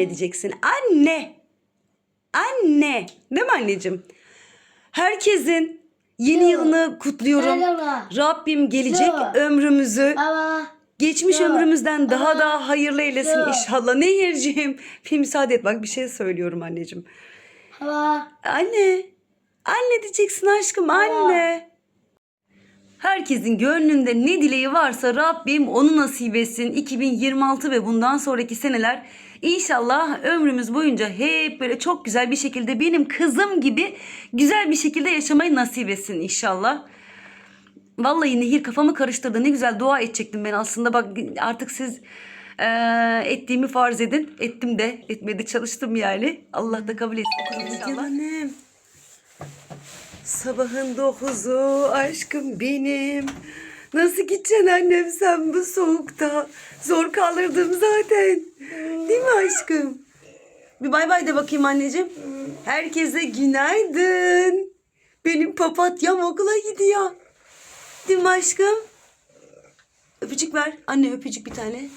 Anne diyeceksin. Anne. Anne. Değil mi anneciğim? Herkesin yeni yılını kutluyorum. Merhaba. Rabbim gelecek Yo. ömrümüzü Baba. geçmiş Yo. ömrümüzden daha Aa. daha hayırlı eylesin Yo. inşallah. Nehirciğim bir müsaade et bak bir şey söylüyorum anneciğim. Baba. Anne. Anne diyeceksin aşkım anne. Herkesin gönlünde ne dileği varsa Rabbim onu nasip etsin. 2026 ve bundan sonraki seneler inşallah ömrümüz boyunca hep böyle çok güzel bir şekilde benim kızım gibi güzel bir şekilde yaşamayı nasip etsin inşallah. Vallahi Nehir kafamı karıştırdı. Ne güzel dua edecektim ben aslında. Bak artık siz eee, ettiğimi farz edin. Ettim de etmedi çalıştım yani. Allah da kabul etsin inşallah. Annem. Sabahın dokuzu aşkım benim. Nasıl gideceksin annem sen bu soğukta? Zor kalırdım zaten. Değil mi aşkım? Bir bay bay de bakayım anneciğim. Herkese günaydın. Benim papatyam okula gidiyor. Değil mi aşkım? Öpücük ver. Anne öpücük bir tane.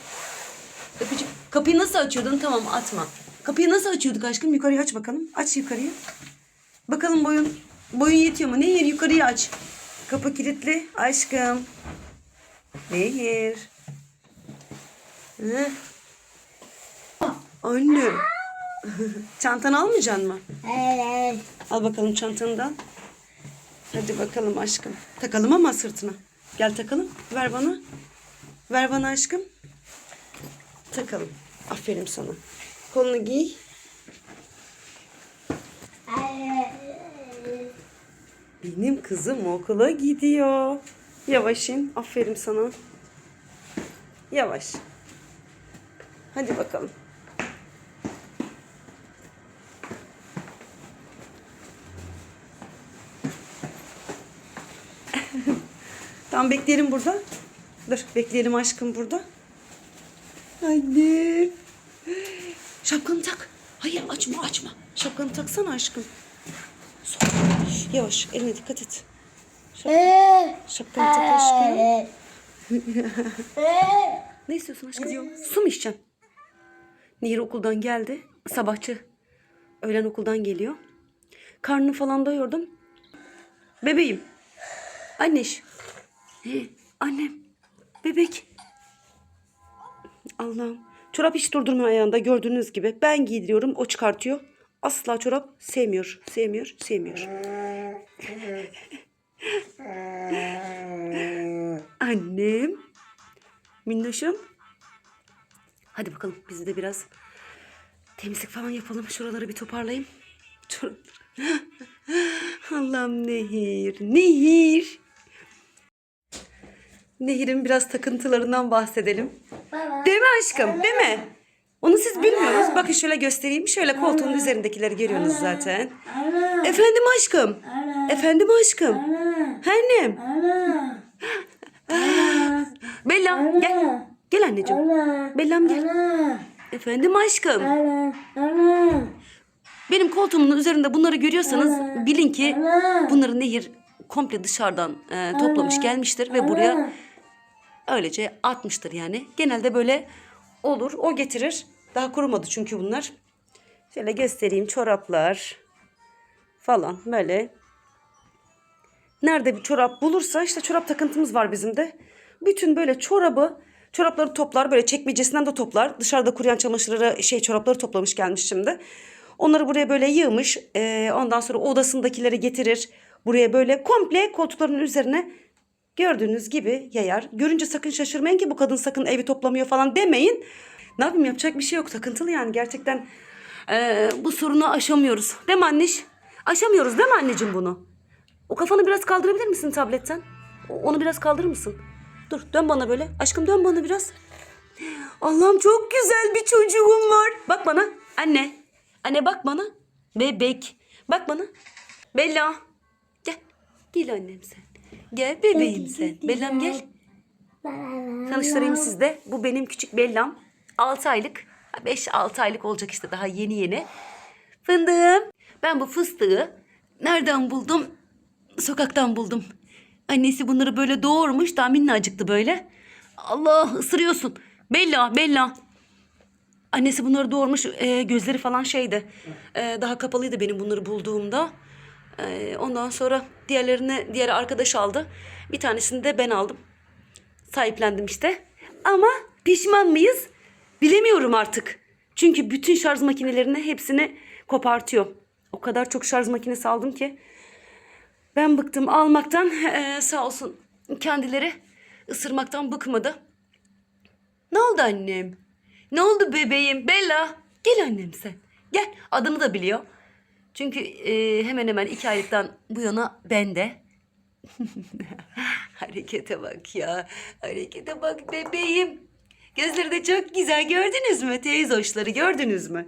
Öpücük. Kapıyı nasıl açıyordun? Tamam atma. Kapıyı nasıl açıyorduk aşkım? Yukarıya aç bakalım. Aç yukarıya. Bakalım boyun. Boyun yetiyor mu? Nehir yukarıya aç. Kapı kilitli. Aşkım. Nehir. Hı? Anne. Çantanı almayacaksın mı? Evet. Al bakalım çantandan. Hadi bakalım aşkım. Takalım ama sırtına. Gel takalım. Ver bana. Ver bana aşkım. Takalım. Aferin sana. Kolunu giy. Benim kızım okula gidiyor. Yavaş in. Aferin sana. Yavaş. Hadi bakalım. Tamam bekleyelim burada. Dur bekleyelim aşkım burada. Anne. Şapkanı tak. Hayır açma açma. Şapkanı taksana aşkım. Yavaş eline dikkat et. Şapkanı tak aşkım. Ne istiyorsun aşkım? Su mu içeceksin? Nehir okuldan geldi. Sabahçı. Öğlen okuldan geliyor. Karnını falan doyurdum. Bebeğim. Anneş. Annem. Bebek. Allah'ım. Çorap hiç durdurmuyor ayağında gördüğünüz gibi. Ben giydiriyorum o çıkartıyor. Asla çorap sevmiyor. Sevmiyor. Sevmiyor. Annem. Minnoşum. Hadi bakalım biz de biraz temizlik falan yapalım. Şuraları bir toparlayayım. Allah'ım Nehir. Nehir. Nehir'in biraz takıntılarından bahsedelim. Baba. Değil mi aşkım? Değil mi? Onu siz bilmiyorsunuz. Bakın şöyle göstereyim. Şöyle koltuğun üzerindekileri görüyorsunuz zaten. Ana. Efendim aşkım. Ana. Efendim aşkım. Ana. Annem. Ana. Bella gel. Gel anneciğim. Ana. Bellam gel. Ana. Efendim aşkım. Ana. Ana. Benim koltuğumun üzerinde bunları görüyorsanız Ana. bilin ki Ana. bunları Nehir komple dışarıdan e, toplamış gelmiştir ve buraya öylece atmıştır yani. Genelde böyle olur. O getirir. Daha kurumadı çünkü bunlar. Şöyle göstereyim çoraplar falan böyle. Nerede bir çorap bulursa işte çorap takıntımız var bizim de. Bütün böyle çorabı çorapları toplar böyle çekmecesinden de toplar. Dışarıda kuruyan çamaşırları şey çorapları toplamış gelmiş şimdi. Onları buraya böyle yığmış. Ee, ondan sonra odasındakileri getirir. Buraya böyle komple koltukların üzerine gördüğünüz gibi yayar. Görünce sakın şaşırmayın ki bu kadın sakın evi toplamıyor falan demeyin. Ne yapayım yapacak bir şey yok. Takıntılı yani gerçekten ee, bu sorunu aşamıyoruz. Değil mi anneş? Aşamıyoruz değil mi anneciğim bunu? O kafanı biraz kaldırabilir misin tabletten? Onu biraz kaldırır mısın? Dur dön bana böyle. Aşkım dön bana biraz. Allah'ım çok güzel bir çocuğum var. Bak bana. Anne. Anne bak bana. Bebek. Bak bana. Bella. Gel. Gel annem sen. Gel bebeğim sen. Bellam gel. Tanıştırayım sizde. Bu benim küçük Bellam. 6 aylık. 5-6 aylık olacak işte daha yeni yeni. Fındığım. Ben bu fıstığı nereden buldum? Sokaktan buldum. Annesi bunları böyle doğurmuş. Daha minnacıktı böyle. Allah ısırıyorsun. Bella Bella. Annesi bunları doğurmuş. e, gözleri falan şeydi. E, daha kapalıydı benim bunları bulduğumda. E, ondan sonra diğerlerini diğer arkadaş aldı. Bir tanesini de ben aldım. Sahiplendim işte. Ama pişman mıyız? Bilemiyorum artık. Çünkü bütün şarj makinelerini hepsini kopartıyor. O kadar çok şarj makinesi aldım ki. Ben bıktım almaktan. Ee, sağ olsun kendileri ısırmaktan bıkmadı. Ne oldu annem? Ne oldu bebeğim? Bella. Gel annem sen. Gel. Adını da biliyor. Çünkü e, hemen hemen iki aylıktan bu yana bende. Harekete bak ya. Harekete bak bebeğim. Gözleri de çok güzel. Gördünüz mü? Teyze hoşları gördünüz mü?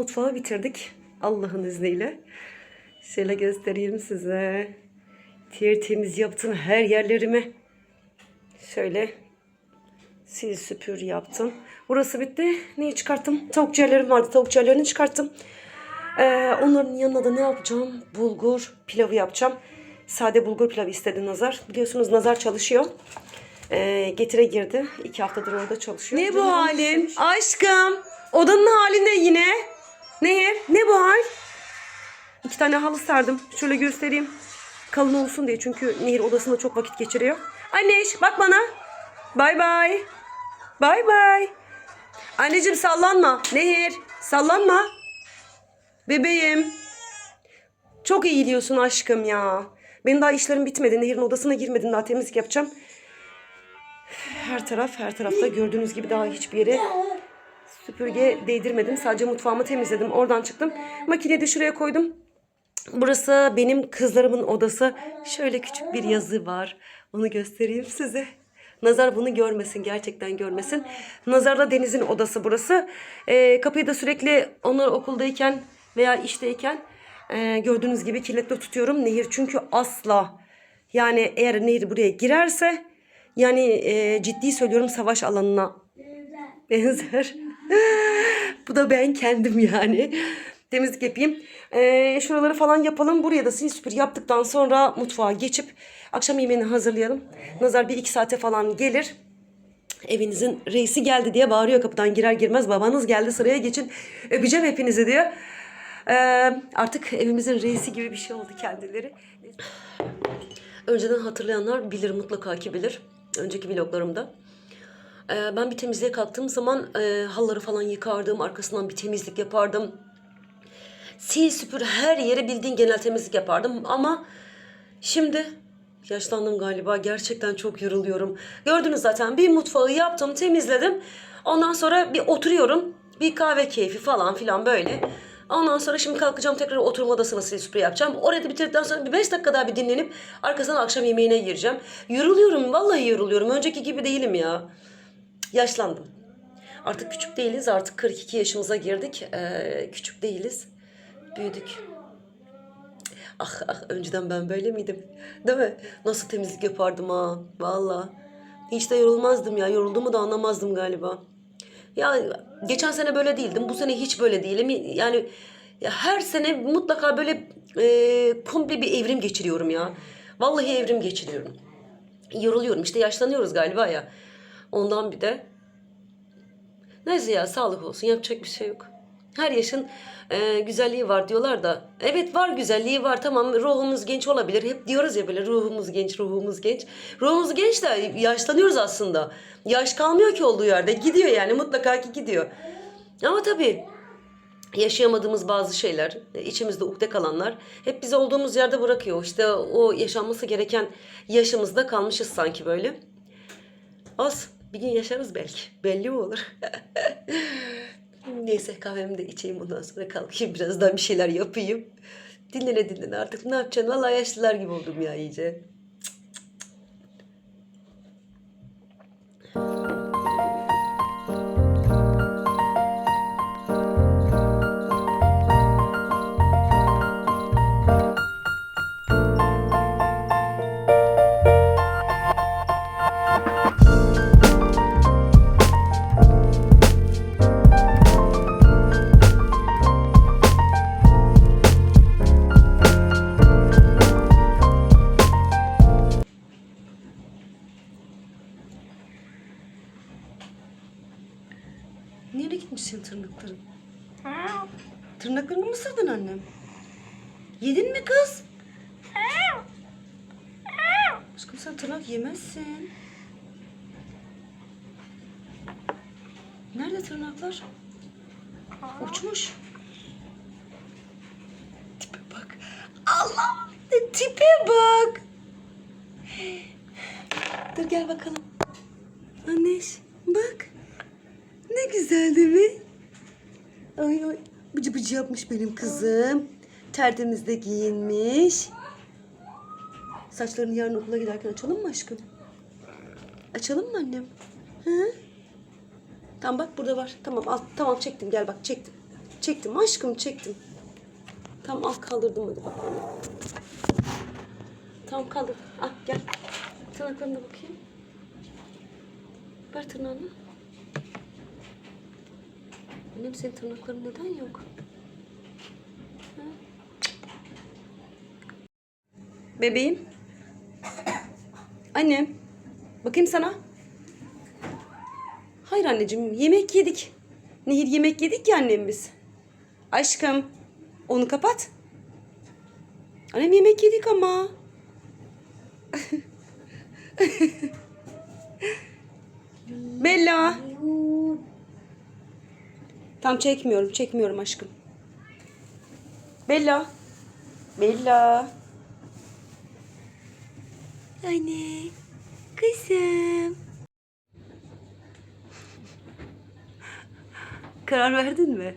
Mutfağı bitirdik. Allah'ın izniyle. Şöyle göstereyim size. Tertemiz yaptım her yerlerimi. Şöyle sil süpür yaptım. Burası bitti. Neyi çıkarttım? Tavuk ciğerlerim vardı. Tavuk ciğerlerini çıkarttım. Ee, onların yanına da ne yapacağım? Bulgur pilavı yapacağım. Sade bulgur pilavı istedi Nazar. Biliyorsunuz Nazar çalışıyor. Ee, getire girdi. İki haftadır orada çalışıyor. Ne bu halin? Aşkım. Odanın hali ne yine? Nehir? Ne bu hal? İki tane halı serdim. Şöyle göstereyim. Kalın olsun diye çünkü Nehir odasında çok vakit geçiriyor. Anneş bak bana. Bay bay. Bay bay. Anneciğim sallanma. Nehir sallanma. Bebeğim. Çok iyi gidiyorsun aşkım ya. Benim daha işlerim bitmedi. Nehir'in odasına girmedim. Daha temizlik yapacağım. Her taraf her tarafta gördüğünüz gibi daha hiçbir yere süpürge değdirmedim. Sadece mutfağımı temizledim. Oradan çıktım. Makineyi de şuraya koydum. Burası benim kızlarımın odası. Şöyle küçük bir yazı var. Onu göstereyim size. Nazar bunu görmesin, gerçekten görmesin. Nazar'la Deniz'in odası burası. Ee, kapıyı da sürekli onlar okuldayken veya işteyken e, gördüğünüz gibi kilitli tutuyorum. Nehir çünkü asla yani eğer Nehir buraya girerse yani e, ciddi söylüyorum savaş alanına benzer. Bu da ben kendim yani. Temizlik yapayım. Ee, şuraları falan yapalım. Buraya da sil süpür yaptıktan sonra mutfağa geçip akşam yemeğini hazırlayalım. Nazar bir iki saate falan gelir. Evinizin reisi geldi diye bağırıyor kapıdan girer girmez. Babanız geldi sıraya geçin. Öpeceğim hepinizi diyor. Ee, artık evimizin reisi gibi bir şey oldu kendileri. Önceden hatırlayanlar bilir mutlaka ki bilir. Önceki vloglarımda. Ee, ben bir temizliğe kalktığım zaman e, halları falan yıkardım. Arkasından bir temizlik yapardım. Sil süpür her yere bildiğin genel temizlik yapardım. Ama şimdi yaşlandım galiba. Gerçekten çok yoruluyorum. Gördünüz zaten bir mutfağı yaptım, temizledim. Ondan sonra bir oturuyorum. Bir kahve keyfi falan filan böyle. Ondan sonra şimdi kalkacağım tekrar oturma odasına sil süpür yapacağım. Orada bitirdikten sonra bir 5 dakika daha bir dinlenip arkasından akşam yemeğine gireceğim. Yoruluyorum, vallahi yoruluyorum. Önceki gibi değilim ya. Yaşlandım. Artık küçük değiliz. Artık 42 yaşımıza girdik. Ee, küçük değiliz. Büyüdük. Ah ah önceden ben böyle miydim? Değil mi? Nasıl temizlik yapardım ha? Valla. Hiç de yorulmazdım ya. Yorulduğumu da anlamazdım galiba. Ya geçen sene böyle değildim. Bu sene hiç böyle değilim. Yani ya her sene mutlaka böyle e, komple bir evrim geçiriyorum ya. Vallahi evrim geçiriyorum. yoruluyorum. İşte yaşlanıyoruz galiba ya. Ondan bir de Neyse ya sağlık olsun yapacak bir şey yok. Her yaşın e, güzelliği var diyorlar da. Evet var güzelliği var tamam ruhumuz genç olabilir. Hep diyoruz ya böyle ruhumuz genç ruhumuz genç. Ruhumuz genç de yaşlanıyoruz aslında. Yaş kalmıyor ki olduğu yerde gidiyor yani mutlaka ki gidiyor. Ama tabii yaşayamadığımız bazı şeyler, e, içimizde ukde kalanlar hep bizi olduğumuz yerde bırakıyor. İşte o yaşanması gereken yaşımızda kalmışız sanki böyle. Az bir gün yaşarız belki. Belli mi olur? Neyse kahvemi de içeyim ondan sonra kalkayım birazdan bir şeyler yapayım. Dinlene dinlene artık ne yapacaksın? Vallahi yaşlılar gibi oldum ya iyice. Tırnaklarını mı ısırdın annem? Yedin mi kız? Aşkım sen tırnak yemezsin. Nerede tırnaklar? Uçmuş. Tipe bak. Allah! Tipe bak. Dur gel bakalım. Anneş bak. Ne güzel değil mi? Ay ay. Bıcı bıcı yapmış benim kızım. Tertemiz de giyinmiş. Saçlarını yarın okula giderken açalım mı aşkım? Açalım mı annem? Hı? Tamam bak burada var. Tamam al. Tamam çektim gel bak çektim. Çektim aşkım çektim. Tamam al kaldırdım hadi bakalım. Tamam kaldır. Al gel. Tırnaklarına bakayım. Ver tırnağını. Annem senin tırnakların neden yok? Ha? Bebeğim. Annem. Bakayım sana. Hayır anneciğim yemek yedik. Nehir yemek yedik ya annem biz. Aşkım onu kapat. Annem yemek yedik ama. Bella. Tam çekmiyorum, çekmiyorum aşkım. Bella. Bella. Anne. Kızım. Karar verdin mi?